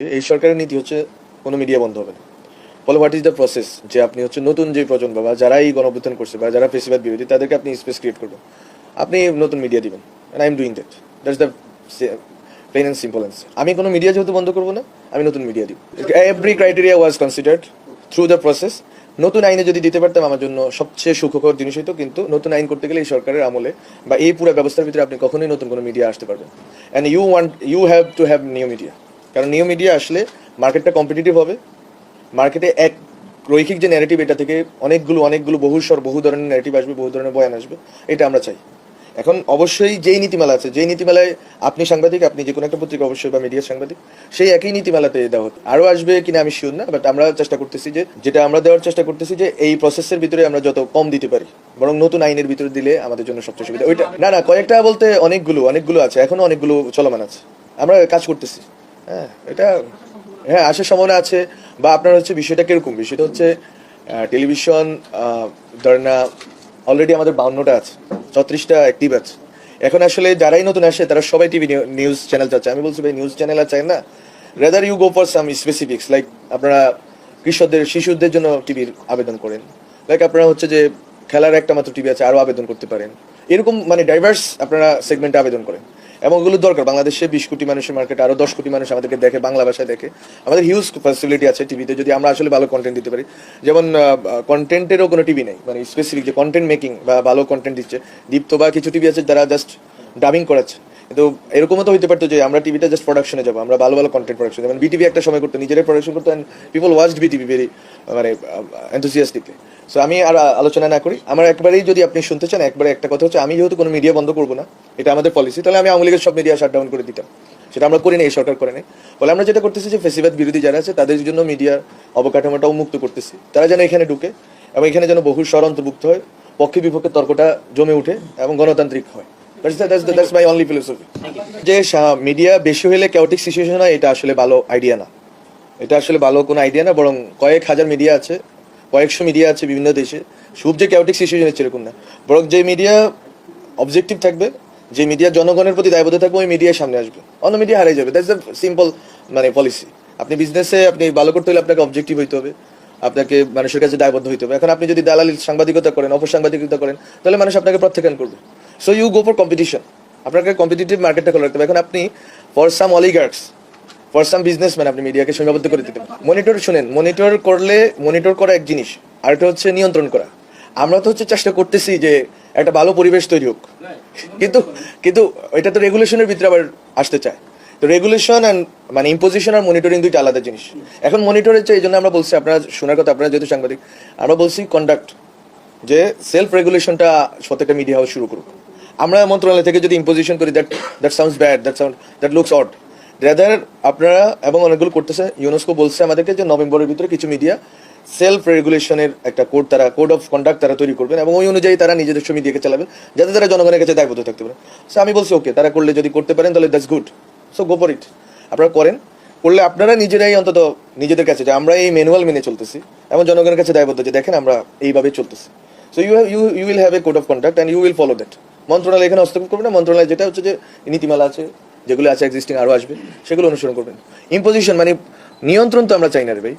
এই সরকারের নীতি হচ্ছে কোনো মিডিয়া বন্ধ হবে না। ফলে হোয়াট ইজ দ্য প্রসেস যে আপনি হচ্ছে নতুন যে প্রজন্ম বা যারা এই গণঅভ্যুত্থান করছে বা যারা ফেসিবাদ বিরোধী, তাদেরকে আপনি স্পেস ক্রিয়েট করবেন। আপনি নতুন মিডিয়া দিবেন I am doing that that's the plain and simple answer আমি কোনো মিডিয়া যেহেতু বন্ধ করব না, আমি নতুন মিডিয়া দিব। Every criteria was considered through the process নতুন আইনে যদি দিতে পারতাম, আমার জন্য সবচেয়ে সুখকর জিনিস হতো কিন্তু নতুন আইন করতে গেলে এই সরকারের আমলে বা এই পুরো ব্যবস্থার ভিতরে আপনি কখনোই নতুন কোনো মিডিয়া আসতে পারবেন and you want you have to have new media কারণ নিউ মিডিয়া আসলে মার্কেটটা কম্পিটিটিভ হবে। মার্কেটে এক রৈখিক যে ন্যারেটিভ এটা থেকে অনেকগুলো অনেকগুলো বহু স্বর বহু ধরনের ন্যারেটিভ আসবে, বহু ধরনের বয়ান আসবে, এটা আমরা চাই। এখন অবশ্যই যেই নীতিমালা আছে, যেই নীতিমালায় আপনি সাংবাদিক, আপনি যে কোনো একটা পত্রিকা অবশ্যই বা মিডিয়ার সাংবাদিক, সেই একই নীতিমালাতে দেওয়া হতো আরও আসবে কিনা আমি শিওর না বাট আমরা চেষ্টা করতেছি যে, যেটা আমরা দেওয়ার চেষ্টা করতেছি যে, এই প্রসেসের ভিতরে আমরা যত কম দিতে পারি, বরং নতুন আইনের ভিতরে দিলে আমাদের জন্য সবচেয়ে সুবিধা। ওইটা না না, কয়েকটা বলতে অনেকগুলো অনেকগুলো আছে, এখনও অনেকগুলো চলমান আছে। আমরা কাজ করতেছি। হ্যাঁ এটা হ্যাঁ আসার সম্ভাবনা আছে। বা আপনার হচ্ছে বিষয়টা কীরকম? বিষয়টা হচ্ছে টেলিভিশন ধরেন অলরেডি আমাদের বাউন্নটা আছে, ছত্রিশটা অ্যাক্টিভ আছে। এখন আসলে যারাই নতুন আসে, তারা সবাই টিভি নিউজ চ্যানেল চাচ্ছে। আমি বলছি ভাই নিউজ চ্যানেল আর চাই না। Rather you go for some specifics like আপনারা কৃষকদের, শিশুদের জন্য টিভির আবেদন করেন। লাইক আপনারা হচ্ছে যে খেলার একটা মাত্র টিভি আছে, আরও আবেদন করতে পারেন। এরকম মানে ডাইভার্স আপনারা সেগমেন্টে আবেদন করেন। এবং ওগুলো দরকার। বাংলাদেশে বিশ কোটি মানুষের মার্কেট আরও দশ কোটি মানুষ আমাদেরকে দেখে, বাংলা ভাষায় দেখে। আমাদের হিউজ ফ্যাসিলিটি আছে টিভিতে যদি আমরা আসলে ভালো কন্টেন্ট দিতে পারি। যেমন কন্টেন্টেরও কোনো টিভি নেই। মানে স্পেসিফিক যে কন্টেন্ট মেকিং বা ভালো কন্টেন্ট দিচ্ছে। দীপ্ত বা কিছু টিভি আছে যারা জাস্ট ডাবিং করাচ্ছে। কিন্তু এরকমও তো হইতে পারতো যে আমরা টিভিতে জাস্ট প্রোডাকশনে যাব। আমরা ভালো ভালো কন্টেন্ট প্রোডাকশন যেমন বিটিভি একটা সময় করতো, নিজেরাই প্রোডাকশন করতো and people watched BTV very মানে এনথুসিয়াস্টিকলি সো আমি আর আলোচনা না করি। আমার একবারেই যদি আপনি শুনতে চান, একবারে একটা কথা হচ্ছে, আমি যেহেতু কোনো মিডিয়া বন্ধ করব না এটা আমাদের পলিসি তাহলে আমি আওয়ামী লীগের সব মিডিয়া শাট ডাউন করে দিতাম। সেটা আমরা করি না এই সরকার করে নেই ফলে আমরা যেটা করতেছি যে ফেসিবাদ বিরোধী যারা আছে তাদের জন্য মিডিয়ার অবকাঠামোটাও মুক্ত করতেছি। তারা যেন এখানে ঢুকে এবং এখানে যেন বহু স্বর অন্তর্ভুক্ত হয় পক্ষে বিপক্ষে তর্কটা জমে উঠে এবং গণতান্ত্রিক হয়। দ্যাটস মাই অনলি ফিলোসফি যে মিডিয়া বেশি হলে কেওটিক সিচুয়েশন হয় এটা আসলে ভালো আইডিয়া না। এটা আসলে ভালো কোনো আইডিয়া না বরং কয়েক হাজার মিডিয়া আছে কয়েকশো মিডিয়া আছে বিভিন্ন দেশে। খুব যে কেওটিক সিচুয়েশন হচ্ছে এরকম না। বরং যে মিডিয়া অবজেক্টিভ থাকবে যে মিডিয়া জনগণের প্রতি দায়বদ্ধ থাকবে, ওই মিডিয়া সামনে আসবে। অন্য মিডিয়া হারিয়ে যাবে। দ্যাটস দ্য সিম্পল মানে পলিসি আপনি বিজনেসে আপনি ভালো করতে হলে আপনাকে অবজেক্টিভ হইতে হবে। আপনাকে মানুষের কাছে দায়বদ্ধ হইতে হবে। এখন আপনি যদি দালালি সাংবাদিকতা করেন, অপসাংবাদিকতা করেন, তাহলে মানুষ আপনাকে প্রত্যাখ্যান করবে। So you go for competition আপনাকে কম্পিটিটিভ মার্কেটটা খোলা রাখতে হবে। এখন আপনি for some oligarchs for some businessman আপনি মিডিয়াকে সীমাবদ্ধ করে দিতে মনিটর শুনেন। মনিটর করলে মনিটর করা এক জিনিস। আর এটা হচ্ছে নিয়ন্ত্রণ করা। আমরা তো হচ্ছে চেষ্টা করতেছি যে একটা ভালো পরিবেশ তৈরি হোক। কিন্তু কিন্তু এটা তো রেগুলেশনের ভিতরে আবার আসতে চায়। তো রেগুলেশন অ্যান্ড মানে ইম্পোজিশন আর মনিটরিং দুইটা আলাদা জিনিস। এখন মনিটরের হচ্ছে এই জন্য আমরা বলছি, আপনারা শোনার কথা, আপনারা যেহেতু সাংবাদিক, আমরা বলছি কন্ডাক্ট যে সেলফ রেগুলেশনটা প্রত্যেকটা মিডিয়া হাউস শুরু করুক। আমরা মন্ত্রণালয় থেকে যদি ইম্পোজিশন করি that that sounds bad that sound that looks odd rather আপনারা এবং অনেকগুলো করতেছে ইউনেস্কো বলছে আমাদেরকে যে নভেম্বরের ভিতরে কিছু মিডিয়া সেলফ রেগুলেশনের একটা কোড তারা কোড অফ কন্ডাক্ট তারা তৈরি করবেন এবং ওই অনুযায়ী তারা নিজেদের মিডিয়াকে চালাবেন, যাতে তারা জনগণের কাছে দায়বদ্ধ থাকতে পারে। সো আমি বলছি ওকে তারা করলে যদি করতে পারেন, তাহলে that's good so go for it আপনারা করেন। করলে আপনারা নিজেরাই অন্তত নিজেদের কাছে, যে আমরা এই ম্যানুয়াল মেনে চলতেছি এবং জনগণের কাছে দায়বদ্ধ, যে দেখেন আমরা এইভাবে চলতেছি। So you you you will have a code of conduct and you will follow that মন্ত্রণালয় এখানে হস্তক্ষেপ করবে না। মন্ত্রণালয় যেটা হচ্ছে যে নীতিমালা আছে, যেগুলো আছে এক্সিস্টিং আরও আসবে, সেগুলো অনুসরণ করবেন। ইম্পোজিশন মানে নিয়ন্ত্রণ তো আমরা চাই না রে ভাই।